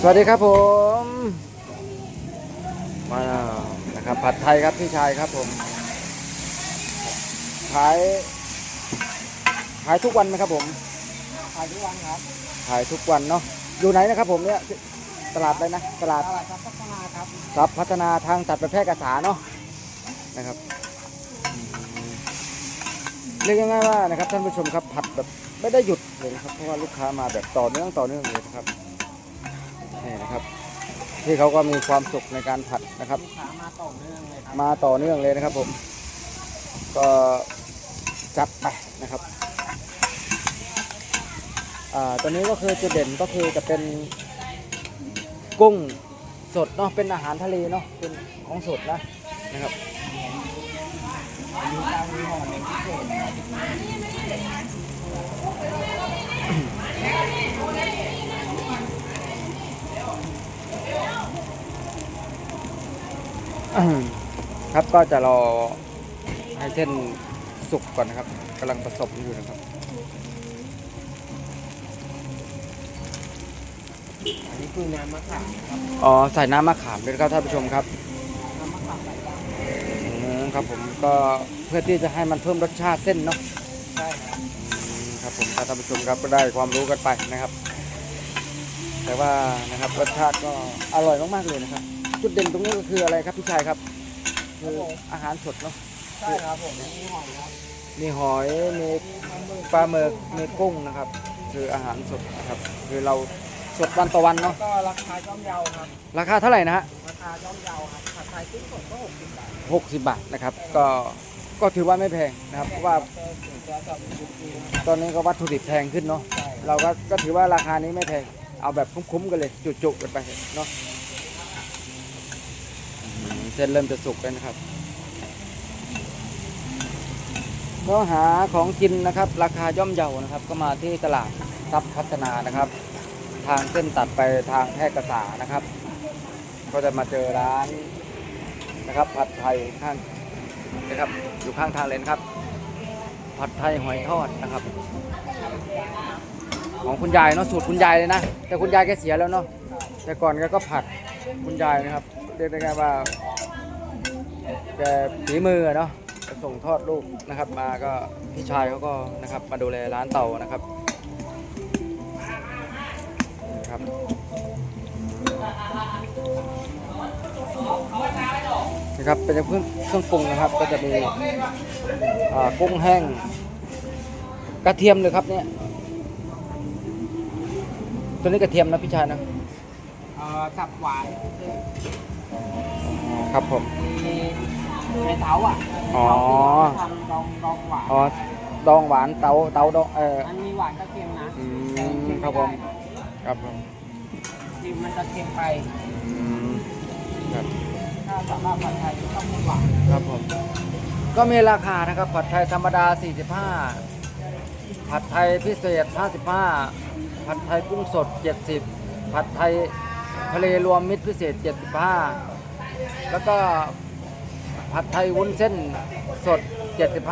สวัสดีครับผมมานะครับผัดไทยครับพี่ชายครับผมขายขายทุกวันไหมครับผมขายทุกวันครับขายทุกวันเนาะอยู่ไหนนะครับผมเนี่ยตลาดอะไรนะตลาดตลาดครับพัฒนาครับทรัพย์พัฒนาทางตัดไปแพร่กษาเนาะนะครับอืมเรียกง่ายๆว่านะครับท่านผู้ชมครับผัดแบบไม่ได้หยุดเลยนะครับเพราะว่าลูกค้ามาแบบต่อเนื่องต่อเนื่องเลยนะครับ นี่นะครับที่เขาก็มีความสุขในการผัดนะครับ มาต่อเนื่องเลยครับมาต่อเนื่องเลยนะครับผม ก็จัดไปนะครับอ่าตัวนี้ก็คือจุดเด่นก็คือจะเป็นกุ้งสดเนาะเป็นอาหารทะเลเนาะเป็นของสดนะนะครับมีเจ้ามีหอหนึ่งพิเศษ ครับก็จะรอให้เส้นสุกก่อนนะครับกำลังผสมอยู่นะครับอันนี้คือน้ำมะขามครับอ๋อใส่น้ำมะขามด้วยครับท่านผู้ชมครับน้ำมะขามใส่ดอืมครับผมก็เพื่อที่จะให้มันเพิ่มรสชาติเส้นเนาะใช่ครับอืมครับผมท่านผู้ชมครับก็ได้ความรู้กันไปนะครับ แต่ว่านะครับรสชาติก็อร่อยมากๆเลยนะครับ จุดเด่นตรงนี้ก็คืออะไรครับพี่ชายครับคืออาหารสดเนาะใช่ครับผมมีหอยครับมีหอยมีปลาหมึกมีกุ้งนะครับ คืออาหารสดนะครับ คือเราสดวันต่อวันแล้วเนาะก็ราคาย่อมเยาครับราคาเท่าไหร่นะฮะราคาย่อมเยาครับผัดไทยกุ้งสดก็หกสิบบาทหกสิบบาทนะครับ ก็ก็ถือว่าไม่แพงนะครับเพราะว่าเจอถึงตัวกับยุคนี้นะครับตอนนี้ก็วัตถุดิบแพงขึ้นเนาะใช่เราก็ก็ถือว่าราคานี้ไม่แพงเอาแบบคุ้มๆกันเลยจุกๆกันไปเนาะอืมเส้นเริ่มจะสุกแล้วนะครับก็หาของกินนะครับ ราคาย่อมเยานะครับ ก็มาที่ตลาดทรัพย์พัฒนานะครับ ทางเส้นตัดไปทางแพร่กษานะครับ ก็จะมาเจอร้านนะครับ ผัดไทยข้างนะครับอยู่ข้างทางเลยนครับ ผัดไทยหอยทอดนะครับ ของคุณยายเนาะสูตรคุณยายเลยนะ แต่คุณยายแกเสียแล้วเนาะแต่ก่อนแกก็ผัดคุณยายนะครับ เรียกได้ไงว่า แกฝีมือเนาะส่งทอดลูกนะครับมาก็พี่ชายเขาก็นะครับมาดูแลร้านเต่านะครับนะครับนะครับเป็นเครื่องเครื่องปรุงนะครับ ก็จะมีกุ้งแห้งกระเทียมเลยครับเนี่ยตัวนี้กระเทียมนะพี่ชายนะสับหวาน ครับผมมีในเตาอะอ๋อทำดองดองหวานอ๋อดองหวานเตาเตาดองเออมันมีหวานกับเค็มนะอืมครับผมครับผมชิมมันจะเค็มไปอืมครับถ้าสำหรับผัดไทยต้องมีหวานครับผมก็มีราคานะครับผัดไทยธรรมดา 45 ผัดไทยพิเศษ 55 ผัดไทยกุ้งสด 70 ผัดไทยทะเลรวมมิตรพิเศษ 75 แล้วก็ผัดไทยวุ้นเส้นสด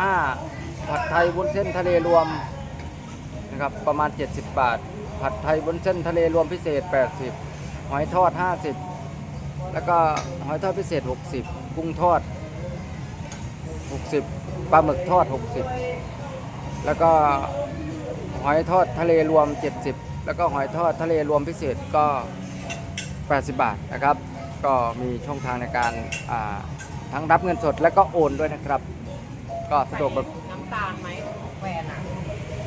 75 ผัดไทยวุ้นเส้นทะเลรวมนะครับประมาณ 70 บาท ผัดไทยวุ้นเส้นทะเลรวมพิเศษ 80 หอยทอด 50 แล้วก็หอยทอดพิเศษ 60 กุ้งทอด 60 ปลาหมึกทอด 60 แล้วก็หอยทอดทะเลรวม 70 แล้วก็หอยทอดทะเลรวมพิเศษก็ 80 บาทนะครับ ก็มีช่องทางในการอ่าทั้งรับเงินสดและก็โอนด้วยนะครับ ก็สะดวกแบบน้ำตาลไหมแฟนอะ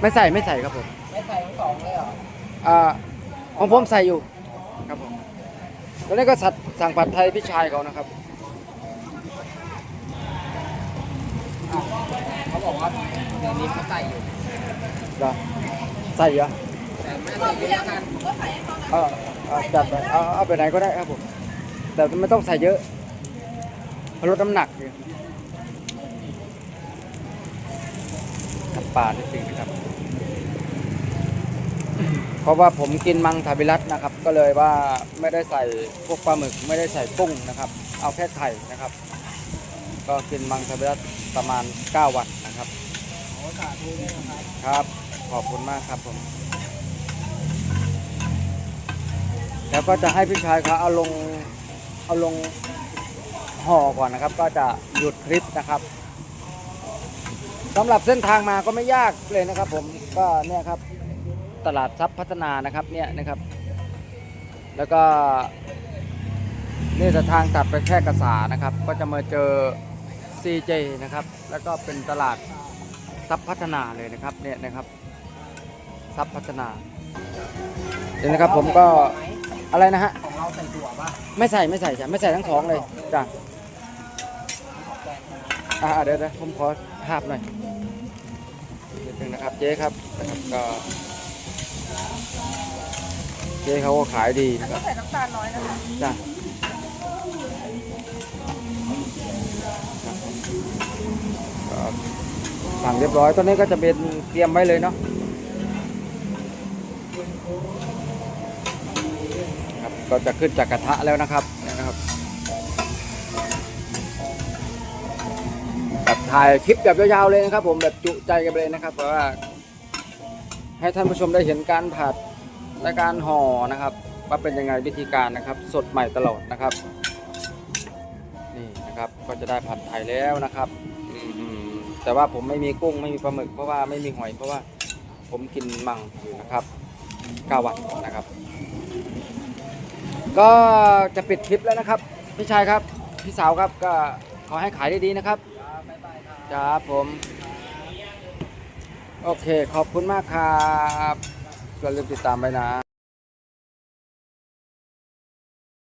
ไม่ใส่ไม่ใส่ครับผมไม่ใส่ทั้งสองเลยเหรออ่าของผมใส่อยู่ครับผมตัวนี้ก็สัตว์สั่งผัดไทยพี่ชายเขานะครับอะเขาบอกว่าเดี๋ยวนี้เขาใส่อยู่เหรอใส่เหรอแต่ไม่ใส่เยอะกันเออเอาจัดไปเอาเอาไปไหนก็ได้ครับผม แต่ไม่ต้องใส่เยอะเพราะลดน้ำหนักอยู่น้ำปลาจริงนะครับ เพราะว่าผมกินมังสวิรัตนะครับ ก็เลยว่าไม่ได้ใส่พวกปลาหมึกไม่ได้ใส่กุ้งนะครับ เอาแค่ไข่นะครับ ก็กินมังสวิรัตประมาณ 9 วันนะครับโอ้สาธุด้วยนะครับครับ ขอบคุณมากครับผม แล้วก็จะให้พี่ชายเขาเอาลง เอาลงห่อก่อนนะครับ ก็จะหยุดคลิปนะครับสำหรับเส้นทางมาก็ไม่ยากเลยนะครับ ผมก็เนี่ยครับตลาดทรัพย์พัฒนานะครับเนี่ยนะครับ แล้วก็นี่จะทางตัดไปแค่กระสานะครับ ก็จะมาเจอ CJ นะครับ แล้วก็เป็นตลาดทรัพย์พัฒนาเลยนะครับเนี่ยนะครับทรัพย์พัฒนาเดี๋ยวนะครับผมก็ อะไรนะฮะ ของเราใส่ถั่วป่ะไม่ใส่ไม่ใส่จ้ะไม่ใส่ทั้งสองเลยจ้ะอ่าเดี๋ยวเดี๋ยวผมขอภาพหน่อยนิดนึงนะครับเจ๊ครับนะครับก็เจ๊เขาก็ขายดีนะครับใส่น้ำตาลน้อยนะคะจ้ะก็สั่งเรียบร้อยตัวนี้ก็จะเป็นเตรียมไว้เลยเนาะครับ ก็จะขึ้นจากกระทะแล้วนะครับนะครับแบบถ่ายคลิปแบบยาวๆเลยนะครับ ผมแบบจุใจกันเลยนะครับเพราะว่า ให้ท่านผู้ชมได้เห็นการผัดและการห่อนะครับ ว่าเป็นยังไงวิธีการนะครับ สดใหม่ตลอดนะครับ นี่นะครับก็จะได้ผัดไทยแล้วนะครับแต่ว่าผมไม่มีกุ้งไม่มีปลาหมึกเพราะว่าไม่มีหอยเพราะว่าผมกินมังอยู่นะครับก้าวันนะครับ ก็จะปิดคลิปแล้วนะครับ พี่ชายครับ พี่สาวครับก็ขอให้ขายได้ดีนะครับครับผม โอเค ขอบคุณมากครับอย่าลืมติดตามไปนะ